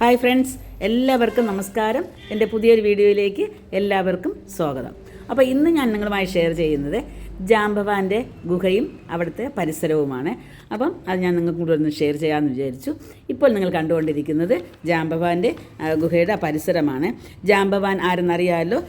Hi friends എല്ലാവർക്കും നമസ്കാരം. എന്റെ പുതിയൊരു വീഡിയോയിലേക്ക് എല്ലാവർക്കും സ്വാഗതം. അപ്പോൾ ഇന്ന് ഞാൻ നിങ്ങളുമായി ഷെയർ ചെയ്യുന്നത് ജാംബവാന്റെ ഗുഹയും അവിടുത്തെ പരിസരവുമാണ്. അപ്പം അത് ഞാൻ നിങ്ങൾക്ക് കൂടെ ഒന്ന് ഷെയർ ചെയ്യാമെന്ന് വിചാരിച്ചു. ഇപ്പോൾ നിങ്ങൾ കണ്ടുകൊണ്ടിരിക്കുന്നത് ജാംബവാന്റെ ഗുഹയുടെ പരിസരമാണ്. ജാംബവാൻ ആരെന്നറിയാമല്ലോ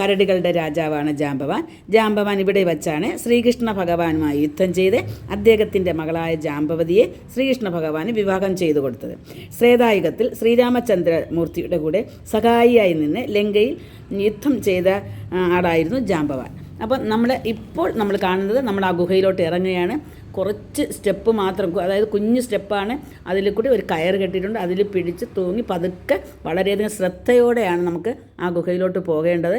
കരടികളുടെ രാജാവാണ് ജാംബവാൻ ജാംബവാൻ ഇവിടെ വച്ചാണ് ശ്രീകൃഷ്ണ ഭഗവാനുമായി യുദ്ധം ചെയ്ത് അദ്ദേഹത്തിന്റെ മകളായ ജാംബവതിയെ ശ്രീകൃഷ്ണ ഭഗവാന് വിവാഹം ചെയ്തു കൊടുത്തത്. ശ്രേതായുഗത്തിൽ ശ്രീരാമചന്ദ്രമൂർത്തിയുടെ കൂടെ സഹായിയായി നിന്ന് ലങ്കയിൽ യുദ്ധം ചെയ്ത ആളായിരുന്നു ജാംബവാൻ അപ്പം നമ്മൾ ഇപ്പോൾ നമ്മൾ കാണുന്നത് നമ്മൾ ആ ഗുഹയിലോട്ട് ഇറങ്ങുകയാണ്. കുറച്ച് സ്റ്റെപ്പ് മാത്രം അതായത് കുഞ്ഞ് സ്റ്റെപ്പാണ്. അതിൽ കൂടി ഒരു കയർ കെട്ടിയിട്ടുണ്ട്. അതിൽ പിടിച്ച് തൂങ്ങി പതുക്കെ വളരെയധികം ശ്രദ്ധയോടെയാണ് നമുക്ക് ആ ഗുഹയിലോട്ട് പോകേണ്ടത്.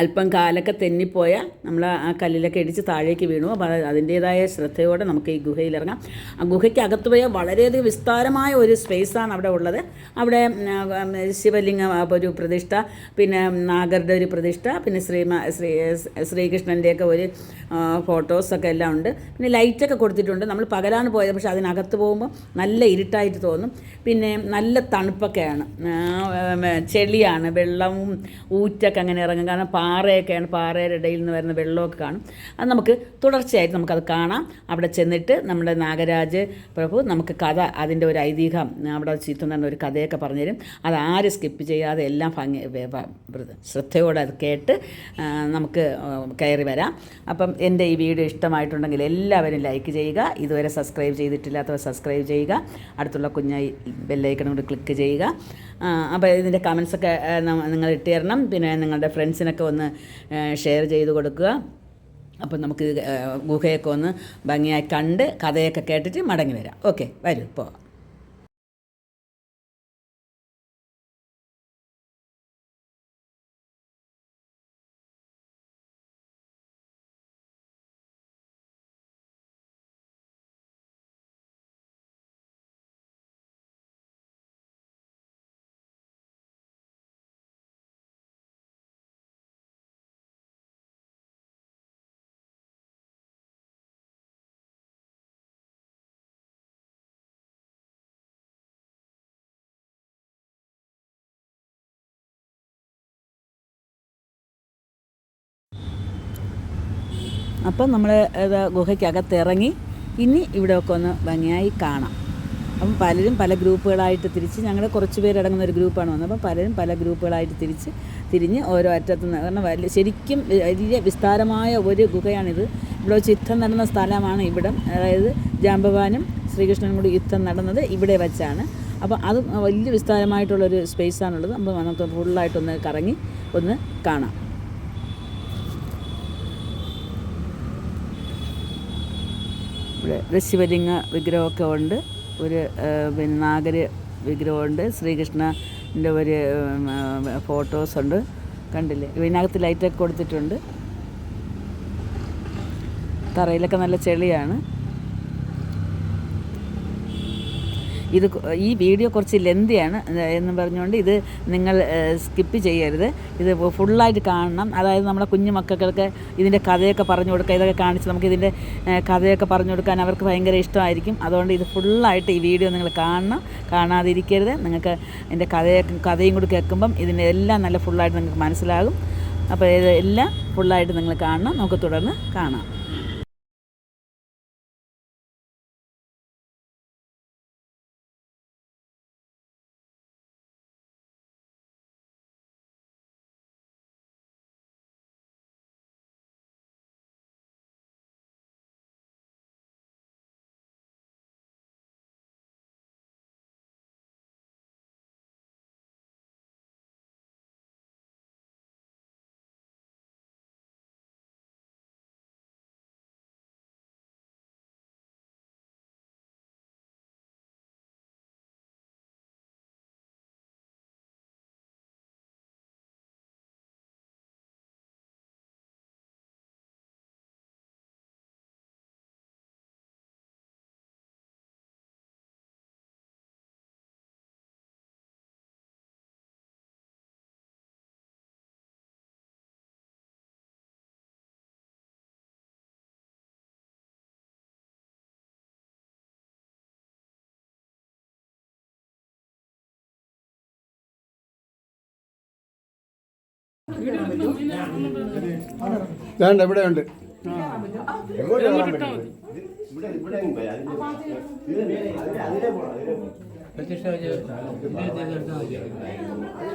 അല്പം കാലൊക്കെ തെന്നിപ്പോയാൽ നമ്മൾ ആ കല്ലിലൊക്കെ ഇടിച്ച് താഴേക്ക് വീണു. അപ്പോൾ അതിന്റേതായ ശ്രദ്ധയോടെ നമുക്ക് ഈ ഗുഹയിൽ ഇറങ്ങാം. ആ ഗുഹയ്ക്കകത്ത് പോയ വളരെയധികം വിസ്താരമായ ഒരു സ്പേസാണ് അവിടെ ഉള്ളത്. അവിടെ ശിവലിംഗ ഒരു പ്രതിഷ്ഠ പിന്നെ നാഗരുടെ ഒരു പ്രതിഷ്ഠ പിന്നെ ശ്രീ ശ്രീ ശ്രീകൃഷ്ണന്റെയൊക്കെ ഒരു ഫോട്ടോസൊക്കെ എല്ലാം ഉണ്ട്. പിന്നെ ലൈറ്റൊക്കെ കൊടുത്തിട്ടുണ്ട്. നമ്മൾ പകലാണ് പോയത് പക്ഷേ അതിനകത്ത് പോകുമ്പോൾ നല്ല ഇരുട്ടായിട്ട് തോന്നും. പിന്നെ നല്ല തണുപ്പൊക്കെയാണ്. ചെളിയാണ് വെള്ളവും ഊറ്റൊക്കെ അങ്ങനെ ഇറങ്ങും. കാരണം പാറയൊക്കെയാണ് പാറയുടെ ഇടയിൽ നിന്ന് വരുന്ന വെള്ളമൊക്കെ കാണും. അത് നമുക്ക് തുടർച്ചയായിട്ട് നമുക്കത് കാണാം. അവിടെ ചെന്നിട്ട് നമ്മുടെ നാഗരാജ് പ്രഭു നമുക്ക് കഥ അതിന്റെ ഒരു ഐതിഹ്യം അവിടെ ചീത്തുന്ന തന്നെ ഒരു കഥയൊക്കെ പറഞ്ഞുതരും. അത് ആരും സ്കിപ്പ് ചെയ്യാതെ എല്ലാം ഭംഗി ശ്രദ്ധയോടെ അത് കേട്ട് നമുക്ക് കയറി വരാം. അപ്പം എന്റെ ഈ വീഡിയോ ഇഷ്ടമായിട്ടുണ്ടെങ്കിൽ എല്ലാവരും ലൈക്ക് ചെയ്യുക. ഇതുവരെ സബ്സ്ക്രൈബ് ചെയ്തിട്ടില്ലാത്തവർ സബ്സ്ക്രൈബ് ചെയ്യുക. അടുത്തുള്ള കുഞ്ഞായി ബെല്ലൈക്കൺ കൂടി ക്ലിക്ക് ചെയ്യുക. അപ്പോൾ ഇതിന്റെ കമൻസൊക്കെ നിങ്ങൾ ഇട്ട് തരണം പിന്നെ നിങ്ങളുടെ ഫ്രണ്ട്സിനൊക്കെ ഒന്ന് ഷെയർ ചെയ്ത് കൊടുക്കുക. അപ്പം നമുക്ക് ഗുഹയൊക്കെ ഒന്ന് ഭംഗിയായി കണ്ട് കഥയൊക്കെ കേട്ടിട്ട് മടങ്ങി വരാം. ഓക്കെ വരൂ പോകാം അപ്പം നമ്മൾ ഗുഹയ്ക്കകത്ത് ഇറങ്ങി ഇനി ഇവിടെയൊക്കെ ഒന്ന് ഭംഗിയായി കാണാം. അപ്പം പലരും പല ഗ്രൂപ്പുകളായിട്ട് തിരിച്ച് ഞങ്ങൾ കുറച്ച് പേരടങ്ങുന്ന ഒരു ഗ്രൂപ്പാണ് വന്നത്. അപ്പം പലരും പല ഗ്രൂപ്പുകളായിട്ട് തിരിച്ച് തിരിഞ്ഞ് ഓരോ അറ്റത്ത് നിന്ന് കാരണം വലിയ ശരിക്കും വലിയ വിസ്താരമായ ഒരു ഗുഹയാണിത്. ഇവിടെ യുദ്ധം നടന്ന സ്ഥലമാണ് ഇവിടം. അതായത് ജാമ്പവാനും ശ്രീകൃഷ്ണനും കൂടി യുദ്ധം നടന്നത് ഇവിടെ വെച്ചാണ്. അപ്പോൾ അത് വലിയ വിസ്താരമായിട്ടുള്ളൊരു സ്പേസാണുള്ളത് അപ്പോൾ നമുക്ക് ഫുള്ളായിട്ടൊന്ന് കറങ്ങി ഒന്ന് കാണാം. ഇവിടെ ശിവലിംഗ വിഗ്രഹമൊക്കെ ഉണ്ട്. ഒരു പിന്നെ നാഗര് വിഗ്രഹമുണ്ട്. ശ്രീകൃഷ്ണന്റെ ഒരു ഫോട്ടോസ് ഉണ്ട്. കണ്ടില്ലേ? ഇതിനകത്ത് ലൈറ്റൊക്കെ കൊടുത്തിട്ടുണ്ട്. തറയിലൊക്കെ നല്ല ചെളിയാണ്. ഇത് ഈ വീഡിയോ കുറച്ച് ലെന്തിയാണ് എന്ന് പറഞ്ഞുകൊണ്ട് ഇത് നിങ്ങൾ സ്കിപ്പ് ചെയ്യരുത്. ഇത് ഫുള്ളായിട്ട് കാണണം. അതായത് നമ്മുടെ കുഞ്ഞു മക്കൾക്കൊക്കെ ഇതിന്റെ കഥയൊക്കെ പറഞ്ഞു കൊടുക്കുക ഇതൊക്കെ കാണിച്ച് നമുക്ക് ഇതിന്റെ കഥയൊക്കെ പറഞ്ഞു കൊടുക്കാൻ അവർക്ക് ഭയങ്കര ഇഷ്ടമായിരിക്കും. അതുകൊണ്ട് ഇത് ഫുള്ളായിട്ട് ഈ വീഡിയോ നിങ്ങൾ കാണണം. കാണാതിരിക്കരുത്. നിങ്ങൾക്ക് ഇതിന്റെ കഥയൊക്കെ കഥയും കൂടി കേൾക്കുമ്പം ഇതിന്റെ എല്ലാം നല്ല ഫുള്ളായിട്ട് നിങ്ങൾക്ക് മനസ്സിലാകും. അപ്പോൾ ഇതെല്ലാം ഫുള്ളായിട്ട് നിങ്ങൾ കാണണം. നമുക്ക് തുടർന്ന് കാണാം. വേണ്ട ഇവിടെ ഉണ്ട് പ്രതിഷ്ഠ വെച്ച്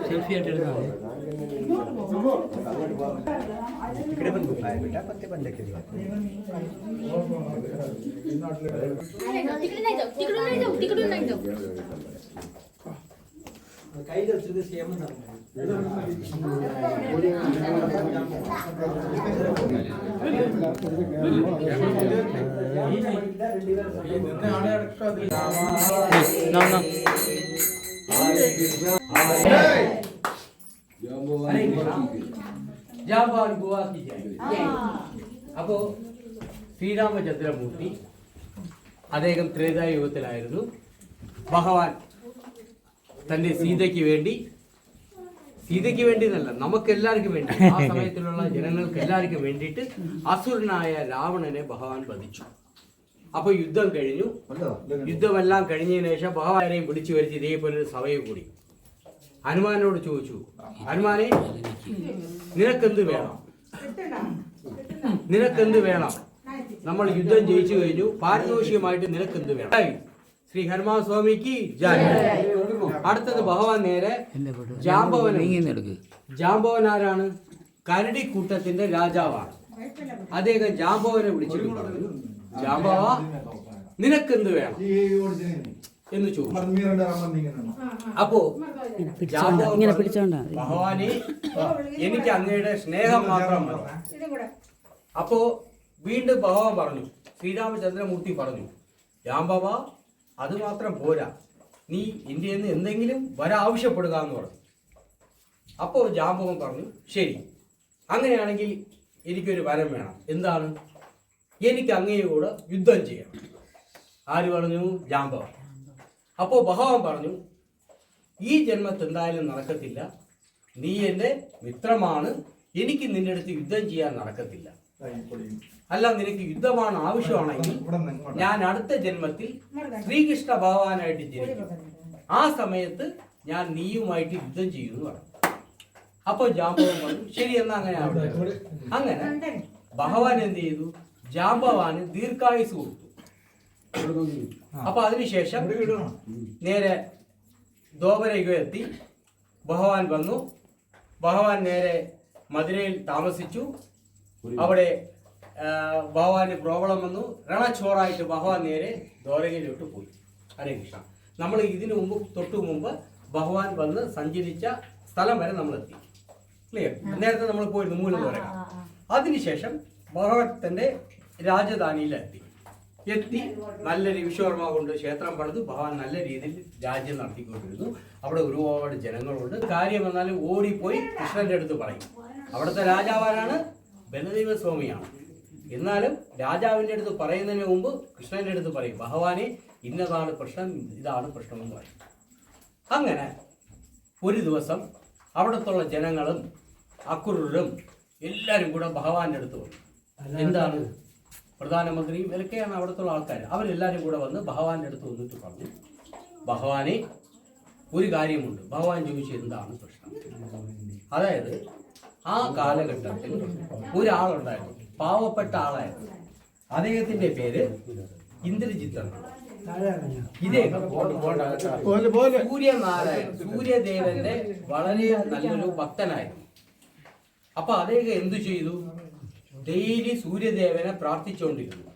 സെൽഫി ആയിട്ട് എടുത്താൽ മതി तिकडे नाही जाऊ तिकडून नाही जाऊ तिकडून नाही जाऊ നാ നാ ജാമ്പാൻ ഗുവാക്കി ജയ് അപ്പോ ശ്രീരാമചന്ദ്രമൂർത്തി അദ്ദേഹം ത്രേതായുഗത്തിലായിരുന്നു. ഭഗവാൻ തന്റെ സീതയ്ക്ക് വേണ്ടി സീതയ്ക്ക് വേണ്ടി എന്നല്ല നമുക്ക് എല്ലാവർക്കും വേണ്ടി. ആ സമയത്തിലുള്ള ജനങ്ങൾക്ക് എല്ലാവർക്കും വേണ്ടിയിട്ട് അസുരനായ രാവണനെ ഭഗവാൻ വധിച്ചു. അപ്പൊ യുദ്ധം കഴിഞ്ഞു. യുദ്ധമെല്ലാം കഴിഞ്ഞതിന് ശേഷം ഭഗവാനെയും വിളിച്ചു വരുത്തി ഇതേപോലെ ഒരു സഭയെ കൂടി. ഹനുമാനോട് ചോദിച്ചു ഹനുമാനെ നിനക്കെന്ത് വേണം? നിനക്കെന്ത് വേണം? നമ്മൾ യുദ്ധം ജയിച്ചു കഴിഞ്ഞു. പാരിതോഷികമായിട്ട് നിനക്കെന്ത് വേണം? ശ്രീ ഹനുമാൻ സ്വാമിക്ക് ജയ് അടുത്തത് ഭഗവാൻ നേരെ ജാംബവൻ ജാംബവൻ ആരാണ്? കരടി കൂട്ടത്തിന്റെ രാജാവാണ്. അദ്ദേഹം ജാംബവനെ വിളിച്ചിട്ട് പറഞ്ഞു നിനക്ക് നിനക്കെന്ത് വേണം? എന്ന് ചോദിച്ചു. അപ്പോ ഇങ്ങനെ പിടിച്ചോണ്ടാ. ഭഗവാനെ എനിക്ക് അങ്ങയുടെ സ്നേഹം മാത്രം മതി. അപ്പോ വീണ്ടും ഭഗവാൻ പറഞ്ഞു ശ്രീരാമചന്ദ്രമൂർത്തി പറഞ്ഞു ജാംബവ അത് മാത്രം പോരാ. നീ ഇന്ത്യയിൽ നിന്ന് എന്തെങ്കിലും വരാവശ്യപ്പെടുക എന്ന് പറഞ്ഞു. അപ്പോൾ ജാമ്പവൻ പറഞ്ഞു ശരി അങ്ങനെയാണെങ്കിൽ എനിക്കൊരു വരം വേണം. എന്താണ്? എനിക്ക് അങ്ങയോട് യുദ്ധം ചെയ്യണം ആര് പറഞ്ഞു? ജാമ്പവൻ അപ്പോൾ ഭഗവാൻ പറഞ്ഞു ഈ ജന്മത്ത് എന്തായാലും നടക്കത്തില്ല. നീ എന്റെ മിത്രമാണ്. എനിക്ക് നിന്റെ അടുത്ത് യുദ്ധം ചെയ്യാൻ നടക്കത്തില്ല. അല്ല നിനക്ക് യുദ്ധമാണ് ആവശ്യമാണെങ്കിൽ ഞാൻ അടുത്ത ജന്മത്തിൽ ശ്രീകൃഷ്ണ ഭഗവാനായിട്ട് ജനിക്കും. ആ സമയത്ത് ഞാൻ നീയുമായിട്ട് യുദ്ധം ചെയ്യുമെന്ന് പറഞ്ഞു. അപ്പോൾ ജാമ്പവൻ പറഞ്ഞു ശരി എന്നാ അങ്ങനെ ആവട്ടെ. അങ്ങനെ ഭഗവാൻ എന്ത് ചെയ്തു? ജാമ്പവാന് ദീർഘായുസ് കൊടുത്തു. അപ്പൊ അതിനുശേഷം നേരെ ദോപരയ്ക്ക് എത്തി ഭഗവാൻ വന്നു. ഭഗവാൻ നേരെ മധുരയിൽ താമസിച്ചു. അവിടെ ഭഗവാന് പ്രോബ്ലം വന്നു. രണച്ചോറായിട്ട് ഭഗവാൻ നേരെ ദ്വാരകയിലോട്ട് പോയി. ഹരേ കൃഷ്ണ. നമ്മൾ ഇതിനു മുമ്പ് തൊട്ടു മുമ്പ് ഭഗവാൻ വന്ന് സഞ്ചരിച്ച സ്ഥലം വരെ നമ്മൾ എത്തി. ക്ലിയർ? നേരത്തെ നമ്മൾ പോയിരുന്നു മൂലം ദ്വാരക അതിനുശേഷം ഭഗവത്തിന്റെ തന്റെ രാജധാനിയിലെത്തി എത്തി. നല്ലൊരു വിശ്വകർമ്മ കൊണ്ട് ക്ഷേത്രം പണിത്. ഭഗവാൻ നല്ല രീതിയിൽ രാജ്യം നടത്തിക്കൊണ്ടിരുന്നു. അവിടെ ഒരുപാട് ജനങ്ങളുണ്ട്. കാര്യം വന്നാലും ഓടിപ്പോയി കൃഷ്ണന്റെ അടുത്ത് പറയും. അവിടുത്തെ രാജാവാരാണ്? ബലദൈവ സ്വാമിയാണ്. എന്നാലും രാജാവിന്റെ അടുത്ത് പറയുന്നതിന് മുമ്പ് കൃഷ്ണന്റെ അടുത്ത് പറയും ഭഗവാനെ ഇന്നതാണ് പ്രശ്നം ഇതാണ് പ്രശ്നം എന്ന് പറയും. അങ്ങനെ ഒരു ദിവസം അവിടത്തുള്ള ജനങ്ങളും അക്രൂരും എല്ലാവരും കൂടെ ഭഗവാന്റെ അടുത്ത് വന്നു. എന്താണ്? പ്രധാനമന്ത്രിയും ഇതൊക്കെയാണ് അവിടുത്തെ ആൾക്കാർ. അവരെല്ലാവരും കൂടെ വന്ന് ഭഗവാന്റെ അടുത്ത് വന്നിട്ട് പറഞ്ഞു ഭഗവാനെ ഒരു കാര്യമുണ്ട്. ഭഗവാൻ ചോദിച്ചു എന്താണ് പ്രശ്നം? അതായത് ആ കാലഘട്ടത്തിൽ ഒരാളുണ്ടായിരുന്നു പാവപ്പെട്ട ആളായിരുന്നു. അദ്ദേഹത്തിന്റെ പേര് ഇന്ദ്രജിത്ത്. ഇദ്ദേഹം സൂര്യനാരായണൻ സൂര്യദേവന്റെ വളരെ നല്ലൊരു ഭക്തനായിരുന്നു. അപ്പൊ അദ്ദേഹം എന്തു ചെയ്തു? ഡെയിലി സൂര്യദേവനെ പ്രാർത്ഥിച്ചുകൊണ്ടിരുന്നു.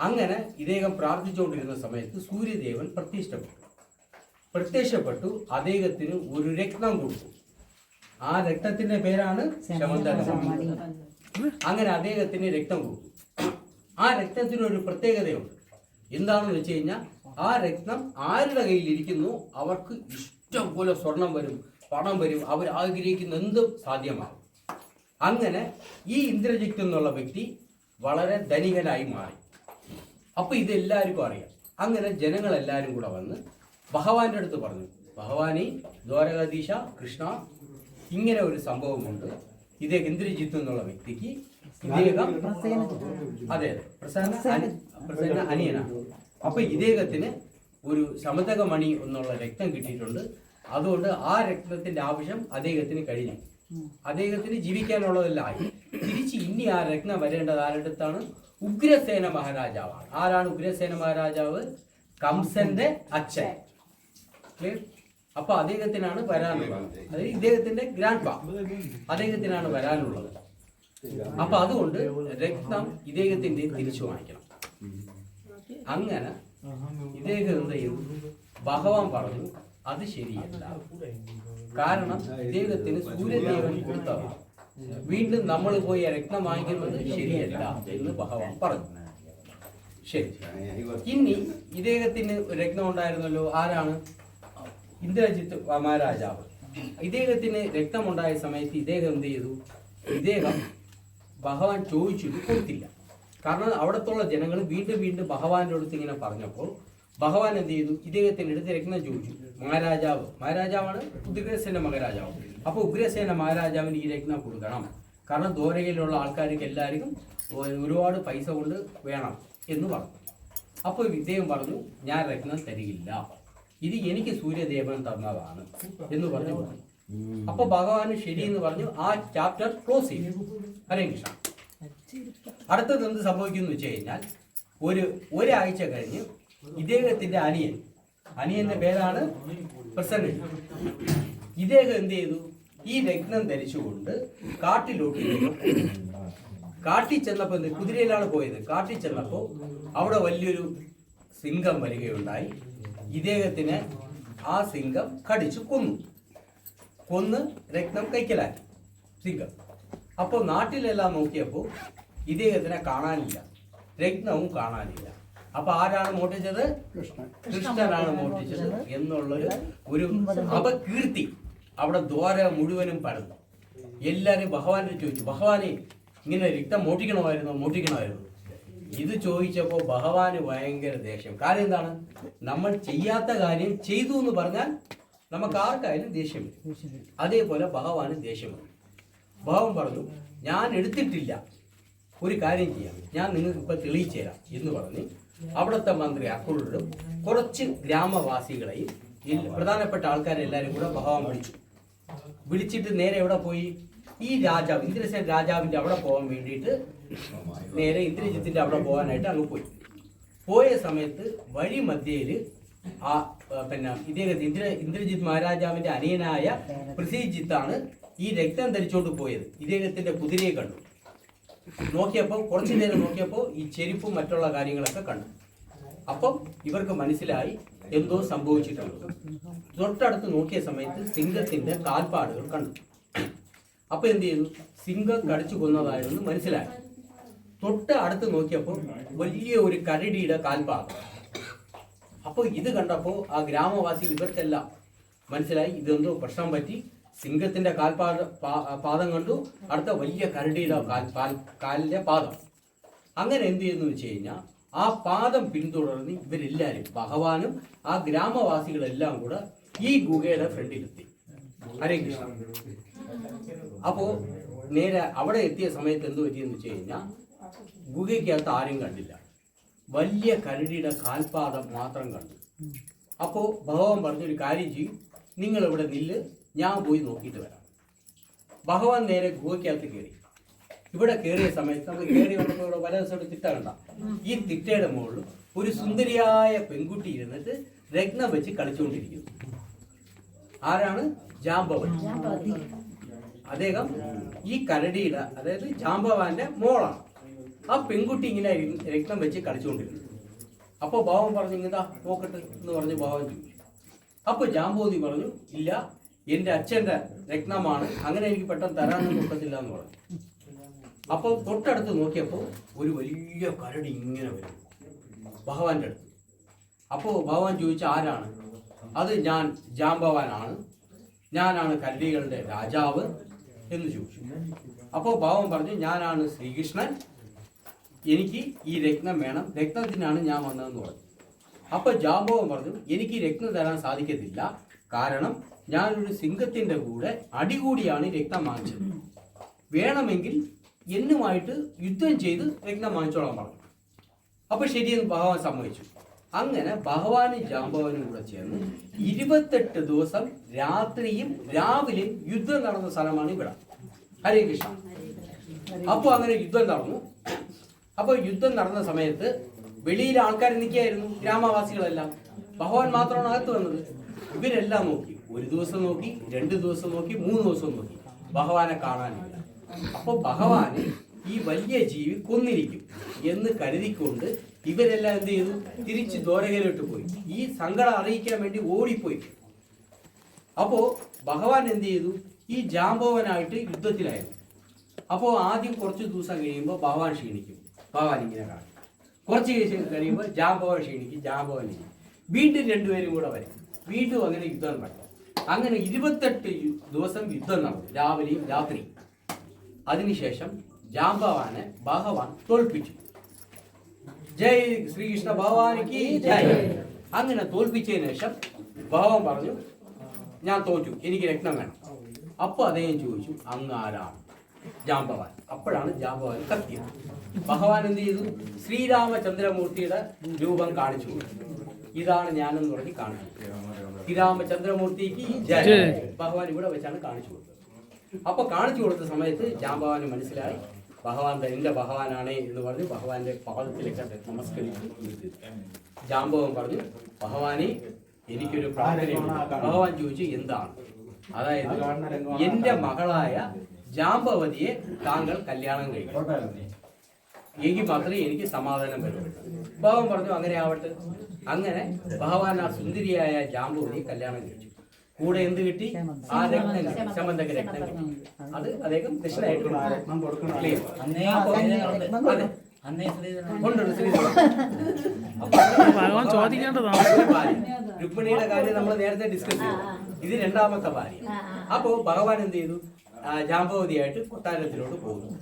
അങ്ങനെ ഇദ്ദേഹം പ്രാർത്ഥിച്ചുകൊണ്ടിരുന്ന സമയത്ത് സൂര്യദേവൻ പ്രത്യക്ഷപ്പെട്ടു. പ്രത്യക്ഷപ്പെട്ടു അദ്ദേഹത്തിന് ഒരു രത്നം കൊടുത്തു. ആ രക്തത്തിന്റെ പേരാണ് ശമന്തകം അങ്ങനെ അദ്ദേഹത്തിന് രക്തം പോകും ആ രക്തത്തിന് ഒരു പ്രത്യേകതയുണ്ട്. എന്താണെന്ന് വെച്ച് കഴിഞ്ഞാൽ ആ രക്തം ആരുടെ കയ്യിൽ ഇരിക്കുന്നു അവർക്ക് ഇഷ്ടം പോലെ സ്വർണം വരും പണം വരും. അവർ ആഗ്രഹിക്കുന്ന എന്തും സാധ്യമാകും. അങ്ങനെ ഈ ഇന്ദ്രജിത്ത് എന്നുള്ള വ്യക്തി വളരെ ധനികനായി മാറി. അപ്പൊ ഇതെല്ലാവർക്കും അറിയാം. അങ്ങനെ ജനങ്ങളെല്ലാവരും കൂടെ വന്ന് ഭഗവാന്റെ അടുത്ത് പറഞ്ഞു. ഭഗവാനി ദ്വാരകാധീശ കൃഷ്ണ ഇങ്ങനെ ഒരു സംഭവമുണ്ട്. ഇദ്ദേഹം ഇന്ദ്രജിത്ത് എന്നുള്ള വ്യക്തിക്ക് ഇദ്ദേഹം അതെ പ്രസന്ന അനി- പ്രസന്ന അനിയനാണ്. അപ്പൊ ഇദ്ദേഹത്തിന് ഒരു ശമതകമണി എന്നുള്ള രക്തം കിട്ടിയിട്ടുണ്ട്. അതുകൊണ്ട് ആ രക്തത്തിന്റെ ആവശ്യം അദ്ദേഹത്തിന് കഴിഞ്ഞു. അദ്ദേഹത്തിന് ജീവിക്കാനുള്ളതല്ല തിരിച്ച് ഇനി ആ രത്നം വരേണ്ടത് ആരടുത്താണ് ഉഗ്രസേന മഹാരാജാവാണ്. ആരാണ് ഉഗ്രസേന മഹാരാജാവ്? കംസന്റെ അച്ഛൻ. ക്ലിയർ അപ്പൊ അദ്ദേഹത്തിനാണ് വരാനുള്ളത്. അതായത് ഇദ്ദേഹത്തിന്റെ ഗ്രാൻഡ് പാ അദ്ദേഹത്തിനാണ് വരാനുള്ളത്. അപ്പൊ അതുകൊണ്ട് രക്തം ഇദ്ദേഹത്തിന്റെ തിരിച്ചു വാങ്ങിക്കണം അങ്ങനെ ഇദ്ദേഹം എന്ത് ചെയ്തു? ഭഗവാൻ പറഞ്ഞു അത് ശരിയല്ല. കാരണം ഇദ്ദേഹത്തിന് സൂര്യദേവൻ കൊടുത്തതാണ്. വീണ്ടും നമ്മൾ പോയി രക്തം വാങ്ങിക്കുന്നത് ശരിയല്ല എന്ന് ഭഗവാൻ പറഞ്ഞു. ശരി. ഇനി ഇദ്ദേഹത്തിന് രക്തം ഉണ്ടായിരുന്നല്ലോ. ആരാണ്? ഇന്ദ്രജിത്ത് മഹാരാജാവ്. ഇദ്ദേഹത്തിന് രക്തമുണ്ടായ സമയത്ത് ഇദ്ദേഹം എന്ത് ചെയ്തു? ഇദ്ദേഹം ഭഗവാൻ ചോദിച്ചിട്ട് കൊടുത്തില്ല. കാരണം അവിടത്തുള്ള ജനങ്ങൾ വീണ്ടും വീണ്ടും ഭഗവാന്റെ അടുത്ത് ഇങ്ങനെ പറഞ്ഞപ്പോൾ ഭഗവാൻ എന്ത് ചെയ്തു? ഇദ്ദേഹത്തിന് അടുത്ത് രക്തം ചോദിച്ചു. മഹാരാജാവ് മഹാരാജാവാണ് ഉഗ്രസേന മഹാരാജാവ്. അപ്പോൾ ഉഗ്രസേന മഹാരാജാവിന് ഈ രക്തം കൊടുക്കണം. കാരണം ദ്വാരകയിലുള്ള ആൾക്കാർക്ക് എല്ലാവർക്കും ഒരുപാട് പൈസ കൊണ്ട് വേണം എന്ന് പറഞ്ഞു. അപ്പോൾ ഇദ്ദേഹം പറഞ്ഞു ഞാൻ രത്നം തരികില്ല ഇത് എനിക്ക് സൂര്യദേവൻ തന്നതാണ് എന്ന് പറഞ്ഞു പറഞ്ഞു അപ്പൊ ഭഗവാന് ശരി എന്ന് പറഞ്ഞു. ആ ചാപ്റ്റർ ക്ലോസ് ചെയ്തു. ഹരേ കൃഷ്ണ. അടുത്തത് എന്ത് സംഭവിക്കുന്നു വെച്ച് കഴിഞ്ഞാൽ ഒരു ഒരാഴ്ച കഴിഞ്ഞ് ഇദ്ദേഹത്തിന്റെ അനിയൻ അനിയന്റെ പേരാണ് പ്രസന്നൻ. ഇദ്ദേഹം എന്ത് ചെയ്തു? ഈ രത്നം ധരിച്ചുകൊണ്ട് കാട്ടിലോട്ട് പോയി. കാട്ടിൽ ചെന്നപ്പോ എന്ത്? കുതിരയിലാണ് പോയത്. കാട്ടിൽ ചെന്നപ്പോ അവിടെ വലിയൊരു സിംഹം വരികയുണ്ടായി. ഇദ്ദേഹത്തിനെ ആ സിംഹം കടിച്ചു കൊന്നു. കൊന്ന് രക്തം കൈക്കലാക്കി. സിംഹം അപ്പോൾ നാട്ടിലെല്ലാം നോക്കിയപ്പോൾ ഇദ്ദേഹത്തിനെ കാണാനില്ല. രക്തവും കാണാനില്ല. അപ്പൊ ആരാണ് മോട്ടിച്ചത് കൃഷ്ണനാണ് മോഷ്ടിച്ചത് എന്നുള്ളൊരു ഒരു അപകീർത്തി അവിടെ ദ്വാര മുഴുവനും പരന്നു. എല്ലാരും ഭഗവാനെ ചോദിച്ചു ഭഗവാനെ ഇങ്ങനെ രക്തം മോട്ടിക്കണമായിരുന്നോ മോട്ടിക്കണമായിരുന്നു ഇത് ചോദിച്ചപ്പോൾ ഭഗവാന് ഭയങ്കര ദേഷ്യം. കാര്യം എന്താണ്? നമ്മൾ ചെയ്യാത്ത കാര്യം ചെയ്തു എന്ന് പറഞ്ഞാൽ നമുക്ക് ആർക്കായാലും ദേഷ്യം അതേപോലെ ഭഗവാന് ദേഷ്യം ഭഗവൻ പറഞ്ഞു ഞാൻ എടുത്തിട്ടില്ല. ഒരു കാര്യം ചെയ്യാം. ഞാൻ നിങ്ങൾക്ക് ഇപ്പൊ തെളിയിച്ചു തരാം. എന്ന് പറഞ്ഞ് അവിടുത്തെ മന്ത്രി അക്കുളും കുറച്ച് ഗ്രാമവാസികളെയും പ്രധാനപ്പെട്ട ആൾക്കാരെല്ലാരും കൂടെ ഭഗവാൻ വിളിച്ചു. വിളിച്ചിട്ട് നേരെ എവിടെ പോയി? ഈ രാജാവ് ഇന്ദ്രസേൻ രാജാവിന്റെ അവിടെ പോകാൻ വേണ്ടിയിട്ട് നേരെ ഇന്ദ്രജിത്തിന്റെ അവിടെ പോകാനായിട്ട് അങ്ങ് പോയി. പോയ സമയത്ത് വഴി മധ്യയിൽ ആ പിന്നെ ഇദ്ദേഹത്തെ ഇന്ദ്ര ഇന്ദ്രജിത്ത് മഹാരാജാവിന്റെ അനിയനായ ആണ് ഈ രക്തം ധരിച്ചുകൊണ്ട് പോയത്. ഇദ്ദേഹത്തിന്റെ കുതിരയെ കണ്ടു. നോക്കിയപ്പോൾ കുറച്ചു നേരം നോക്കിയപ്പോൾ ഈ ചെരുപ്പും മറ്റുള്ള കാര്യങ്ങളൊക്കെ കണ്ടു. അപ്പം ഇവർക്ക് മനസ്സിലായി എന്തോ സംഭവിച്ചിട്ടുണ്ട്. തൊട്ടടുത്ത് നോക്കിയ സമയത്ത് സിംഗത്തിന്റെ കാൽപ്പാടുകൾ കണ്ടു. അപ്പൊ എന്ത് ചെയ്തു? സിംഹം കടിച്ചു കൊന്നതായിരുന്നു മനസ്സിലായി തൊട്ട് അടുത്ത് നോക്കിയപ്പോൾ വലിയ ഒരു കരടിയുടെ കാൽപ്പാട് അപ്പോൾ ഇത് കണ്ടപ്പോൾ ആ ഗ്രാമവാസികൾ ഇവർക്കെല്ലാം മനസ്സിലായി ഇതെന്തോ പ്രശ്നം പറ്റി. സിംഹത്തിന്റെ കാൽപാദ പാദം കണ്ടു. അടുത്ത വലിയ കരടിയുടെ കാൽ കാൽ പാദം. അങ്ങനെ എന്ത് ചെയ്യുന്നു വെച്ച് കഴിഞ്ഞാൽ ആ പാദം പിന്തുടർന്ന് ഇവരെല്ലാവരും ഭഗവാനും ആ ഗ്രാമവാസികളെല്ലാം കൂടെ ഈ ഗുഹയുടെ ഫ്രണ്ടിലെത്തി. ഹരേ കൃഷ്ണ. അപ്പോ നേരെ അവിടെ എത്തിയ സമയത്ത് എന്ത് പറ്റിയെന്ന് വെച്ച് കഴിഞ്ഞാൽ ഗുഹയ്ക്കകത്ത് ആരും കണ്ടില്ല. വലിയ കരടിയുടെ കാൽപാദം മാത്രം കണ്ടു. അപ്പോൾ ഭഗവാൻ പറഞ്ഞൊരു കാര്യം ചെയ്യും. നിങ്ങൾ ഇവിടെ നില്ല് ഞാൻ പോയി നോക്കിയിട്ട് വരാം. ഭഗവാൻ നേരെ ഗുഹയ്ക്കകത്ത് കയറി. ഇവിടെ കയറിയ സമയത്ത് നമ്മൾ കയറി വന്നപ്പോൾ ഇവിടെ വല ദിവസം തിട്ട കണ്ട. ഈ തിട്ടയുടെ മുകളിൽ ഒരു സുന്ദരിയായ പെൺകുട്ടി ഇരുന്നിട്ട് രത്നം വെച്ച് കളിച്ചുകൊണ്ടിരിക്കുന്നു. ആരാണ്? ജാമ്പവൻ അദ്ദേഹം ഈ കരടിയുടെ അതായത് ജാമ്പവാന്റെ മോളാണ്. ആ പെൺകുട്ടി ഇങ്ങനെ രക്തം വെച്ച് കളിച്ചുകൊണ്ടിരുന്നു അപ്പോൾ ഭാവൻ പറഞ്ഞു ഇങ്ങനെ നോക്കട്ടെ എന്ന് പറഞ്ഞ് ഭാവൻ ചോദിച്ചു. അപ്പോൾ ജാമ്പോതി പറഞ്ഞു ഇല്ല എന്റെ അച്ഛന്റെ രക്തമാണ് അങ്ങനെ എനിക്ക് പെട്ടെന്ന് തരാനൊന്നും ഒക്കത്തില്ല എന്ന് പറഞ്ഞു. അപ്പോൾ തൊട്ടടുത്ത് നോക്കിയപ്പോൾ ഒരു വലിയ കരടി ഇങ്ങനെ വരും ഭഗവാന്റെ അടുത്ത്. അപ്പോൾ ഭഗവാൻ ചോദിച്ച ആരാണ്? അത് ഞാൻ ജാമ്പവാനാണ് ഞാനാണ് കരടികളുടെ രാജാവ് എന്ന് ചോദിച്ചു. അപ്പോൾ ഭാവൻ പറഞ്ഞു ഞാനാണ് ശ്രീകൃഷ്ണൻ എനിക്ക് ഈ രത്നം വേണം. രത്നത്തിനാണ് ഞാൻ വന്നതെന്ന് പറഞ്ഞു. അപ്പോൾ ജാമ്പവൻ പറഞ്ഞു എനിക്ക് രത്നം തരാൻ സാധിക്കത്തില്ല. കാരണം ഞാനൊരു സിംഹത്തിന്റെ കൂടെ അടികൂടിയാണ് രക്തം വാങ്ങിച്ചത്. വേണമെങ്കിൽ എന്നുമായിട്ട് യുദ്ധം ചെയ്ത് രക്തം വാങ്ങിച്ചോളാൻ പറഞ്ഞു. അപ്പൊ ശരിയെന്ന് ഭഗവാൻ സമ്മതിച്ചു. അങ്ങനെ ഭഗവാനും ജാമ്പവനും കൂടെ ചേർന്ന് ഇരുപത്തെട്ട് ദിവസം രാത്രിയും രാവിലെയും യുദ്ധം നടന്ന സ്ഥലമാണ് ഇവിടെ. ഹരേ കൃഷ്ണ. അപ്പോൾ അങ്ങനെ യുദ്ധം നടന്നു. അപ്പോൾ യുദ്ധം നടന്ന സമയത്ത് വെളിയിൽ ആൾക്കാർ നിൽക്കുകയായിരുന്നു ഗ്രാമവാസികളെല്ലാം. ഭഗവാൻ മാത്രമാണ് അകത്ത് വന്നത്. ഇവരെല്ലാം നോക്കി. ഒരു ദിവസം നോക്കി രണ്ട് ദിവസം നോക്കി മൂന്ന് ദിവസം നോക്കി. ഭഗവാനെ കാണാനില്ല. അപ്പോൾ ഭഗവാന് ഈ വലിയ ജീവി കൊന്നിരിക്കും എന്ന് കരുതിക്കൊണ്ട് ഇവരെല്ലാം എന്ത് ചെയ്തു? തിരിച്ച് ദോരകയിലോട്ട് പോയി. ഈ സങ്കടം അറിയിക്കാൻ വേണ്ടി ഓടിപ്പോയി. അപ്പോ ഭഗവാൻ എന്ത് ചെയ്തു? ഈ ജാംബവനായിട്ട് യുദ്ധത്തിലായിരുന്നു. അപ്പോൾ ആദ്യം കുറച്ച് ദിവസം കഴിയുമ്പോൾ ഭഗവാൻ ക്ഷീണിക്കും. ഭഗവാൻ ഇങ്ങനെ കാണും. കുറച്ച് കഴിയുമ്പോൾ ജാമ്പവൻ ക്ഷീണിക്കും ജാമ്പവൻ ഇരിക്കും വീണ്ടും രണ്ടുപേരും കൂടെ വരും. വീണ്ടും അങ്ങനെ യുദ്ധം നടക്കും. അങ്ങനെ ഇരുപത്തെട്ട് ദിവസം യുദ്ധം നടക്കും രാവിലെയും രാത്രിയും. അതിനുശേഷം ജാമ്പവാനെ ഭഗവാൻ തോൽപ്പിച്ചു. ജയ് ശ്രീകൃഷ്ണ ഭഗവാനിക്ക് ജയ്. അങ്ങനെ തോൽപ്പിച്ചതിന് ശേഷം ഭഗവാൻ പറഞ്ഞു ഞാൻ തോറ്റു എനിക്ക് രക്തം വേണം. അപ്പോൾ അദ്ദേഹം ചോദിച്ചു അങ്ങ് ആരാണ്? ജാമ്പവാൻ അപ്പോഴാണ് ജാമ്പവാൻ കത്തിയത്. ഭഗവാൻ എന്ത് ചെയ്തു? ശ്രീരാമചന്ദ്രമൂർത്തിയുടെ രൂപം കാണിച്ചു കൊടുത്തു. ഇതാണ് ഞാനെന്ന് പറഞ്ഞ് കാണിച്ചു ശ്രീരാമചന്ദ്രമൂർത്തിക്ക് ജയ്. ഭഗവാൻ ഇവിടെ വെച്ചാണ് കാണിച്ചു കൊടുത്തത്. അപ്പൊ കാണിച്ചു കൊടുത്ത സമയത്ത് ജാമ്പവാന് മനസ്സിലായി ഭഗവാൻ എന്റെ ഭഗവാനാണ് എന്ന് പറഞ്ഞ് ഭഗവാന്റെ പാദത്തിലേക്ക് നമസ്കരിച്ചു. ജാമ്പവൻ പറഞ്ഞു ഭഗവാനെ എനിക്കൊരു പ്രാർത്ഥനയുണ്ട്. ഭഗവാൻ ചോദിച്ചു എന്താണ്? അതായത് എന്റെ മകളായ ജാമ്പവതിയെ താങ്കൾ കല്യാണം കഴിക്കും എങ്കിൽ മാത്രമേ എനിക്ക് സമാധാനം വരൂ ഭഗവാൻ പറഞ്ഞു അങ്ങനെ ആവട്ടെ. അങ്ങനെ ഭഗവാൻ ആ സുന്ദരിയായ ജാമ്പവതിയെ കല്യാണം കഴിച്ചു. കൂടെ എന്ത് കിട്ടി? ആ രക്തം കിട്ടി. ശമന്തക രക്തം കിട്ടി. അത് അദ്ദേഹം കൃഷ്ണനായിട്ടുള്ള ഭഗവാൻ ചോദിക്കേണ്ടതാണ്. രുക്മിണിയുടെ കാര്യം നമ്മൾ നേരത്തെ ഡിസ്കസ് ചെയ്തു. ഇത് രണ്ടാമത്തെ ഭാര്യ. അപ്പോ ഭഗവാൻ എന്ത് ചെയ്തു? ജാമ്പവതിയായിട്ട് കൊട്ടാരത്തിലോട്ട് പോകുന്നു.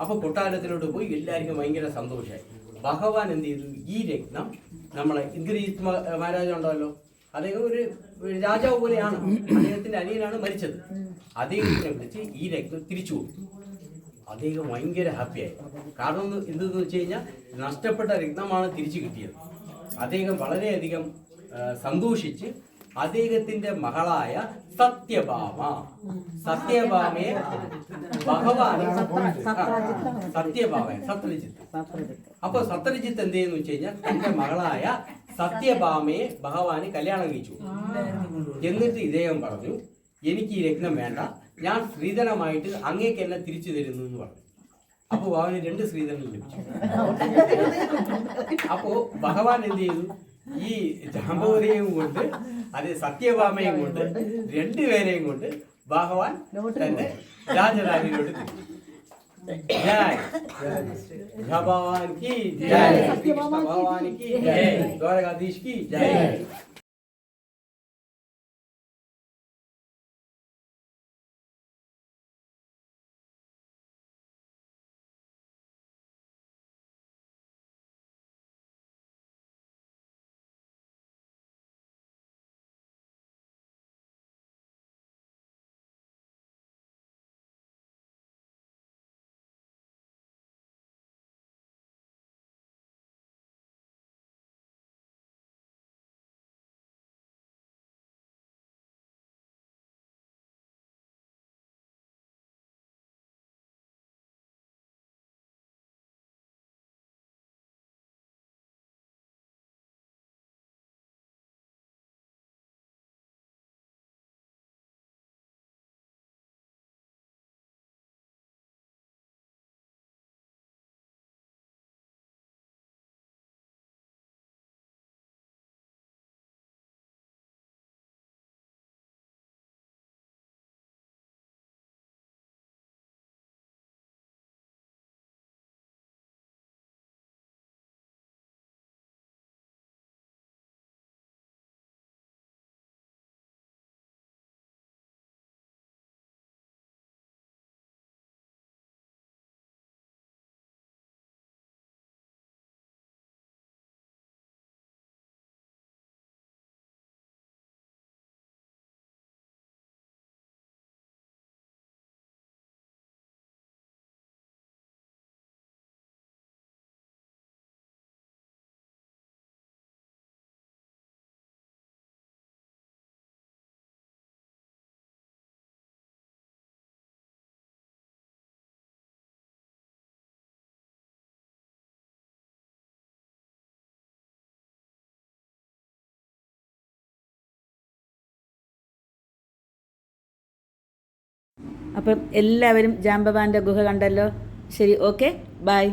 അപ്പൊ കൊട്ടാരത്തിലോട്ട് പോയി എല്ലാവർക്കും ഭയങ്കര സന്തോഷമായി ഭഗവാൻ എന്ത് ചെയ്തു? ഈ രത്നം നമ്മളെ ഇന്ദ്രജിത്ത് മഹാരാജ ഉണ്ടല്ലോ. അദ്ദേഹം ഒരു രാജാവ് പോലെയാണ്. അദ്ദേഹത്തിന്റെ അനിയനാണ് മരിച്ചത്. അദ്ദേഹത്തിനെ വിളിച്ച് ഈ രത്നം തിരിച്ചു കൊടുത്തു. അദ്ദേഹം ഭയങ്കര ഹാപ്പിയായി. കാരണം എന്തെന്ന് വെച്ച് കഴിഞ്ഞാൽ നഷ്ടപ്പെട്ട രത്നമാണ് തിരിച്ചു കിട്ടിയത്. അദ്ദേഹം വളരെയധികം സന്തോഷിച്ച് അദ്ദേഹത്തിന്റെ മകളായ സത്യഭാമ. സത്യഭാമയെ ഭഗവാൻ സത്യഭാമ സത്യജിത്ത് അപ്പൊ സത്യജിത്ത് എന്ത് ചെയ്യുന്നു വെച്ച് കഴിഞ്ഞാൽ തന്റെ മകളായ സത്യഭാമയെ ഭഗവാന് കല്യാണം കഴിച്ചു. എന്നിട്ട് ഇദ്ദേഹം പറഞ്ഞു എനിക്ക് ഈ രത്നം വേണ്ട. ഞാൻ സ്ത്രീധനമായിട്ട് അങ്ങേക്ക് എന്നെ തിരിച്ചു തരുന്നു എന്ന് പറഞ്ഞു. അപ്പൊ ഭഗവാന് രണ്ട് ശ്രീധനം ലഭിച്ചു. അപ്പോ ഭഗവാൻ എന്ത് ചെയ്തു? ഈ ജാമ്പവതിയെയും കൊണ്ട് അത് സത്യഭാമയും കൊണ്ട് രണ്ടുപേരെയും കൊണ്ട് ഭഗവാൻ തന്റെ രാജധാനിയിലോട്ട് തിരിച്ചു ജയ് ഭഗവാൻ की जय श्री कृष्ण भगवान की जय द्वारकाधीश की जय അപ്പം എല്ലാവരും ജാംബവാന്റെ ഗുഹ കണ്ടല്ലോ. ശരി ഓക്കെ. ബൈ.